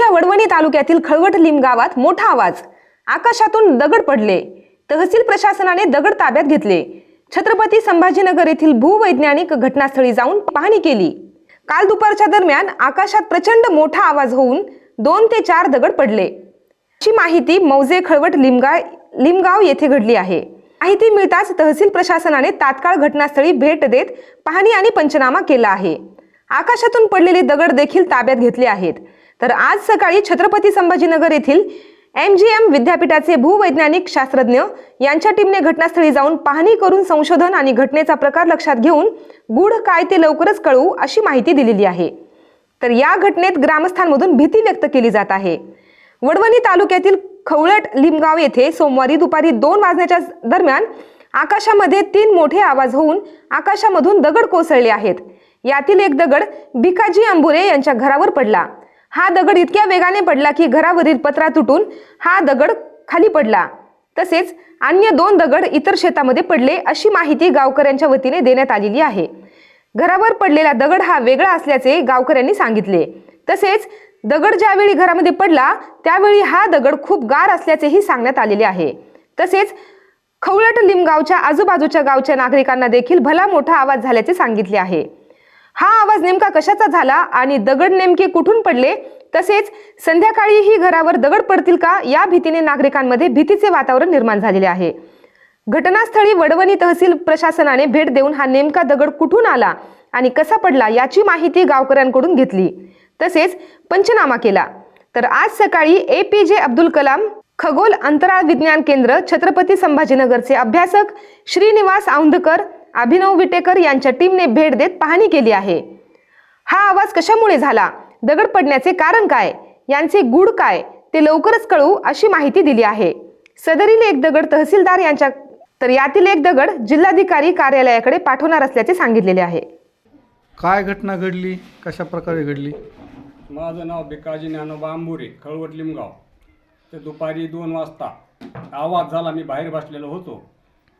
परभणीच्या वडवणी तालुक्यातील खळवट लिम गावात मोठा आवाज. आकाशातून दगड पडले. तहसील प्रशासनाने दगड ताब्यात घेतले. छत्रपती संभाजीनगर येथील भूवैज्ञानिक घटनास्थळी जाऊन पाहणी केली. काल दुपारच्या दरम्यान आकाशात प्रचंड मोठा आवाज होऊन दोन ते चार दगड पडले. अशी माहिती मौजे खळवट लिमगा लिमगाव येथे घडली आहे. माहिती मिळताच तहसील प्रशासनाने तात्काळ घटनास्थळी भेट देत पाहणी आणि पंचनामा केला आहे. आकाशातून पडलेले दगड देखील ताब्यात घेतले आहेत. तर आज सकाळी छत्रपती संभाजीनगर येथील एम जी एम विद्यापीठाचे भूवैज्ञानिक शास्त्रज्ञ यांच्या टीमने घटनास्थळी जाऊन पाहणी करून संशोधन आणि घटनेचा प्रकार लक्षात घेऊन गूढ काय ते लवकरच कळवू अशी माहिती दिलेली आहे. तर या घटनेत ग्रामस्थांमधून भीती व्यक्त केली जात आहे. वडवणी तालुक्यातील खवळट लिमगाव येथे सोमवारी दुपारी दोन वाजण्याच्या दरम्यान आकाशामध्ये तीन मोठे आवाज होऊन आकाशामधून दगड कोसळले आहेत. यातील एक दगड भिकाजी अंबुरे यांच्या घरावर पडला. हा दगड इतक्या वेगाने पडला की घरावरील पत्रा तुटून हा दगड खाली पडला. तसेच अन्य दोन दगड इतर शेतामध्ये पडले अशी माहिती गावकऱ्यांच्या वतीने देण्यात आलेली आहे. घरावर पडलेला दगड हा वेगळा असल्याचे गावकऱ्यांनी सांगितले. तसेच दगड ज्यावेळी घरामध्ये पडला त्यावेळी हा दगड खूप गार असल्याचेही सांगण्यात आलेले आहे. तसेच खवळट लिमगावच्या आजूबाजूच्या गावच्या नागरिकांना देखील भला मोठा आवाज झाल्याचे सांगितले आहे. हा आवाज नेमका कशाचा झाला आणि दगड नेमके कुठून पडले? तसेच संध्याकाळीही घरावर दगड पडतील का? या भीतीने नागरिकांमध्ये भीतीचे वातावरण निर्माण झालेले आहे. घटनास्थळी वडवणी तहसील प्रशासनाने भेट देऊन हा नेमका दगड कुठून आला आणि कसा पडला याची माहिती गावकऱ्यांकडून घेतली. तसेच पंचनामा केला. तर आज सकाळी ए पी जे अब्दुल कलाम खगोल अंतराळ विज्ञान केंद्र छत्रपती संभाजीनगरचे अभ्यासक श्रीनिवास औंधकर अभिनव विटेकर यांच्या टीमने भेट देत पाहणी केली आहे. हा आवाज कशामुळे झाला? दगड पडण्याचे कारण काय? यांचे गुड काय? ते लवकरच कळवू अशी माहिती दिली आहे. सदरील एक दगड तहसीलदार यांच्या तर यातील एक दगड जिल्हाधिकारी कार्यालयाकडे पाठवणार असल्याचे सांगितलेले आहे. काय घटना घडली? कशा प्रकारे घडली? माझं नाव भिकाजी ज्ञानोबा आंबुरे खळवट लिमगाव. ते दुपारी दोन वाजता आवाज झाला मी बाहेर बसलेलो होतो.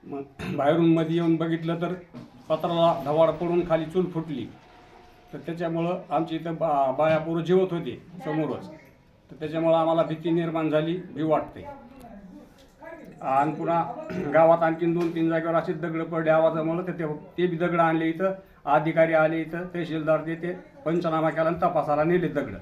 मग बाहेरून मध्ये येऊन बघितलं तर पत्राला ढवाळ पडून खाली चूल फुटली. तर त्याच्यामुळं आमची इथं बा बायापूर जिवत जेवत होते समोरच. तर त्याच्यामुळं आम्हाला भीती निर्माण झाली भी वाटते. आणि पुन्हा गावात आणखीन दोन तीन जागेवर असे दगड पडले आवाजामुळं तर ते ते बी दगड आणले इथं. अधिकारी आले इथं तहसीलदार ते ते पंचनामा केला आणि तपासाला नेले दगड.